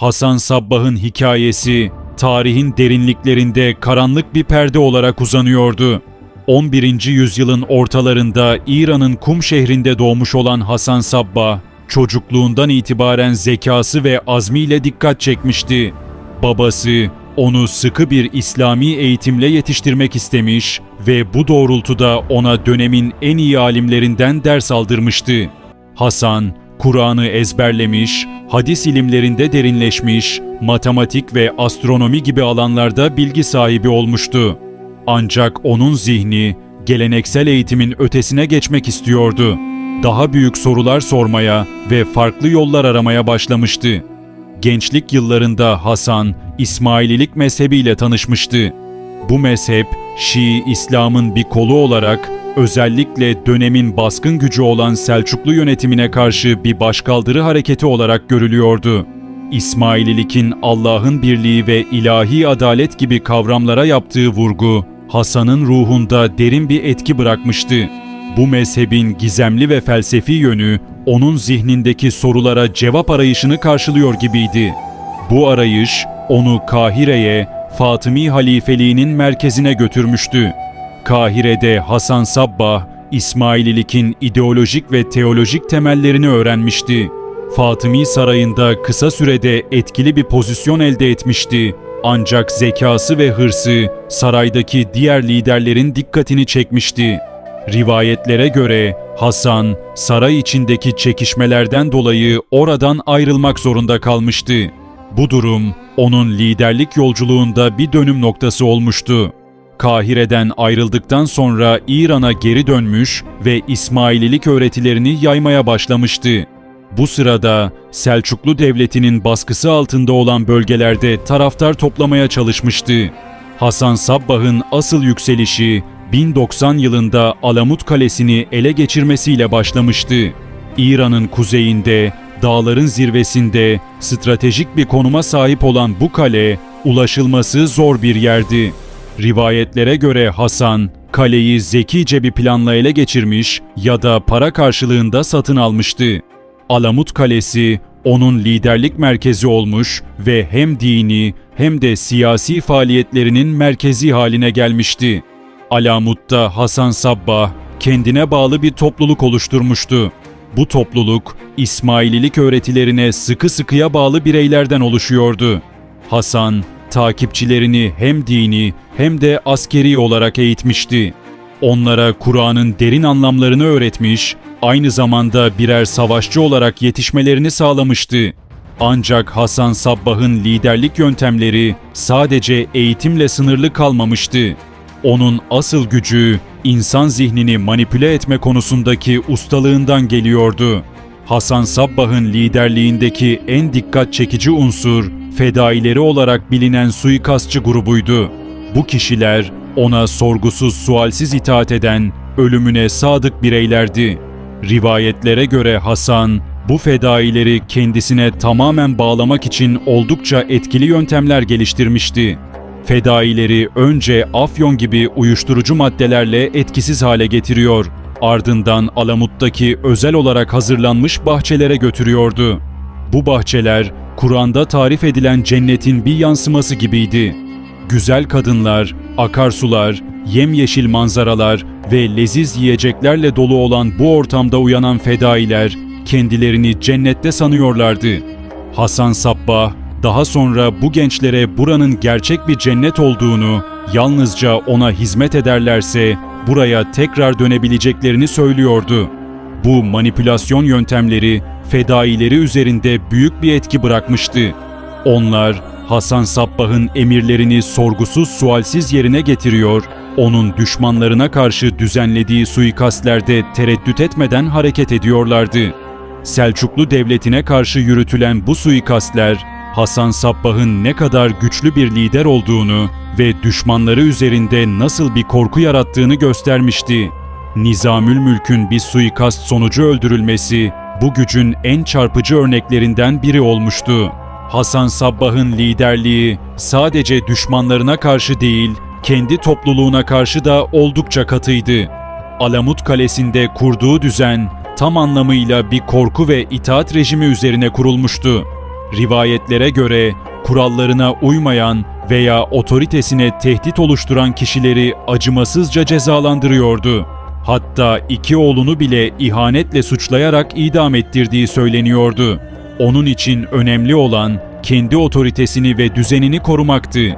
Hasan Sabbah'ın hikayesi tarihin derinliklerinde karanlık bir perde olarak uzanıyordu. 11. yüzyılın ortalarında İran'ın Kum şehrinde doğmuş olan Hasan Sabbah, çocukluğundan itibaren zekası ve azmiyle dikkat çekmişti. Babası onu sıkı bir İslami eğitimle yetiştirmek istemiş ve bu doğrultuda ona dönemin en iyi alimlerinden ders aldırmıştı. Hasan, Kur'an'ı ezberlemiş, hadis ilimlerinde derinleşmiş, matematik ve astronomi gibi alanlarda bilgi sahibi olmuştu. Ancak onun zihni geleneksel eğitimin ötesine geçmek istiyordu. Daha büyük sorular sormaya ve farklı yollar aramaya başlamıştı. Gençlik yıllarında Hasan, İsmaililik mezhebiyle tanışmıştı. Bu mezhep, Şii İslam'ın bir kolu olarak özellikle dönemin baskın gücü olan Selçuklu yönetimine karşı bir başkaldırı hareketi olarak görülüyordu. İsmaililikin Allah'ın birliği ve ilahi adalet gibi kavramlara yaptığı vurgu, Hasan'ın ruhunda derin bir etki bırakmıştı. Bu mezhebin gizemli ve felsefi yönü, onun zihnindeki sorulara cevap arayışını karşılıyor gibiydi. Bu arayış, onu Kahire'ye, Fatımi halifeliğinin merkezine götürmüştü. Kahire'de Hasan Sabbah, İsmaililikin ideolojik ve teolojik temellerini öğrenmişti. Fatımi Sarayı'nda kısa sürede etkili bir pozisyon elde etmişti. Ancak zekası ve hırsı saraydaki diğer liderlerin dikkatini çekmişti. Rivayetlere göre Hasan saray içindeki çekişmelerden dolayı oradan ayrılmak zorunda kalmıştı. Bu durum onun liderlik yolculuğunda bir dönüm noktası olmuştu. Kahire'den ayrıldıktan sonra İran'a geri dönmüş ve İsmaililik öğretilerini yaymaya başlamıştı. Bu sırada Selçuklu Devleti'nin baskısı altında olan bölgelerde taraftar toplamaya çalışmıştı. Hasan Sabbah'ın asıl yükselişi 1090 yılında Alamut Kalesi'ni ele geçirmesiyle başlamıştı. İran'ın kuzeyinde, dağların zirvesinde stratejik bir konuma sahip olan bu kale, ulaşılması zor bir yerdi. Rivayetlere göre Hasan, kaleyi zekice bir planla ele geçirmiş ya da para karşılığında satın almıştı. Alamut Kalesi onun liderlik merkezi olmuş ve hem dini hem de siyasi faaliyetlerinin merkezi haline gelmişti. Alamut'ta Hasan Sabbah kendine bağlı bir topluluk oluşturmuştu. Bu topluluk İsmaililik öğretilerine sıkı sıkıya bağlı bireylerden oluşuyordu. Hasan takipçilerini hem dini hem de askeri olarak eğitmişti. Onlara Kur'an'ın derin anlamlarını öğretmiş, aynı zamanda birer savaşçı olarak yetişmelerini sağlamıştı. Ancak Hasan Sabbah'ın liderlik yöntemleri sadece eğitimle sınırlı kalmamıştı. Onun asıl gücü insan zihnini manipüle etme konusundaki ustalığından geliyordu. Hasan Sabbah'ın liderliğindeki en dikkat çekici unsur fedaileri olarak bilinen suikastçı grubuydu. Bu kişiler ona sorgusuz sualsiz itaat eden, ölümüne sadık bireylerdi. Rivayetlere göre Hasan, bu fedaileri kendisine tamamen bağlamak için oldukça etkili yöntemler geliştirmişti. Fedaileri önce afyon gibi uyuşturucu maddelerle etkisiz hale getiriyor, ardından Alamut'taki özel olarak hazırlanmış bahçelere götürüyordu. Bu bahçeler Kur'an'da tarif edilen cennetin bir yansıması gibiydi. Güzel kadınlar, akarsular, yemyeşil manzaralar ve leziz yiyeceklerle dolu olan bu ortamda uyanan fedailer kendilerini cennette sanıyorlardı. Hasan Sabbah daha sonra bu gençlere buranın gerçek bir cennet olduğunu, yalnızca ona hizmet ederlerse buraya tekrar dönebileceklerini söylüyordu. Bu manipülasyon yöntemleri fedaileri üzerinde büyük bir etki bırakmıştı. Onlar Hasan Sabbah'ın emirlerini sorgusuz sualsiz yerine getiriyor, onun düşmanlarına karşı düzenlediği suikastlerde tereddüt etmeden hareket ediyorlardı. Selçuklu Devleti'ne karşı yürütülen bu suikastler, Hasan Sabbah'ın ne kadar güçlü bir lider olduğunu ve düşmanları üzerinde nasıl bir korku yarattığını göstermişti. Nizamül Mülk'ün bir suikast sonucu öldürülmesi bu gücün en çarpıcı örneklerinden biri olmuştu. Hasan Sabbah'ın liderliği sadece düşmanlarına karşı değil, kendi topluluğuna karşı da oldukça katıydı. Alamut Kalesi'nde kurduğu düzen tam anlamıyla bir korku ve itaat rejimi üzerine kurulmuştu. Rivayetlere göre kurallarına uymayan veya otoritesine tehdit oluşturan kişileri acımasızca cezalandırıyordu. Hatta iki oğlunu bile ihanetle suçlayarak idam ettirdiği söyleniyordu. Onun için önemli olan kendi otoritesini ve düzenini korumaktı.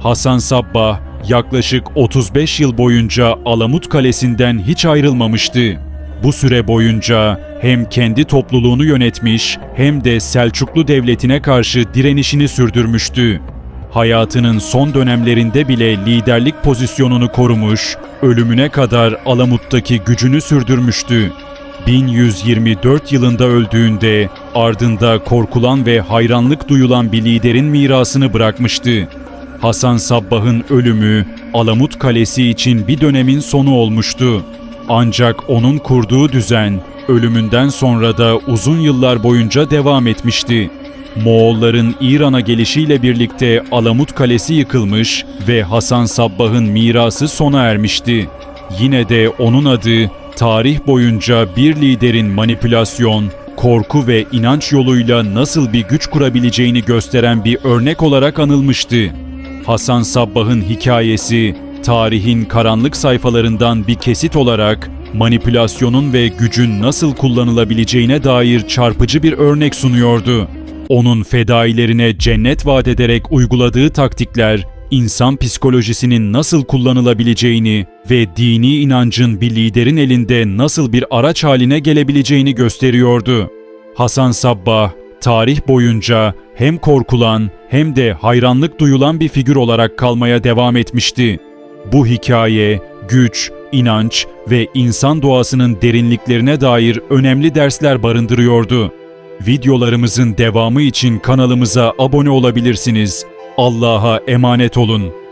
Hasan Sabbah yaklaşık 35 yıl boyunca Alamut Kalesi'nden hiç ayrılmamıştı. Bu süre boyunca hem kendi topluluğunu yönetmiş hem de Selçuklu Devleti'ne karşı direnişini sürdürmüştü. Hayatının son dönemlerinde bile liderlik pozisyonunu korumuş, ölümüne kadar Alamut'taki gücünü sürdürmüştü. 1124 yılında öldüğünde ardında korkulan ve hayranlık duyulan bir liderin mirasını bırakmıştı. Hasan Sabbah'ın ölümü Alamut Kalesi için bir dönemin sonu olmuştu. Ancak onun kurduğu düzen ölümünden sonra da uzun yıllar boyunca devam etmişti. Moğolların İran'a gelişiyle birlikte Alamut Kalesi yıkılmış ve Hasan Sabbah'ın mirası sona ermişti. Yine de onun adı tarih boyunca bir liderin manipülasyon, korku ve inanç yoluyla nasıl bir güç kurabileceğini gösteren bir örnek olarak anılmıştı. Hasan Sabbah'ın hikayesi tarihin karanlık sayfalarından bir kesit olarak manipülasyonun ve gücün nasıl kullanılabileceğine dair çarpıcı bir örnek sunuyordu. Onun fedailerine cennet vaat ederek uyguladığı taktikler insan psikolojisinin nasıl kullanılabileceğini ve dini inancın bir liderin elinde nasıl bir araç haline gelebileceğini gösteriyordu. Hasan Sabbah tarih boyunca hem korkulan hem de hayranlık duyulan bir figür olarak kalmaya devam etmişti. Bu hikaye güç, inanç ve insan doğasının derinliklerine dair önemli dersler barındırıyordu. Videolarımızın devamı için kanalımıza abone olabilirsiniz. Allah'a emanet olun.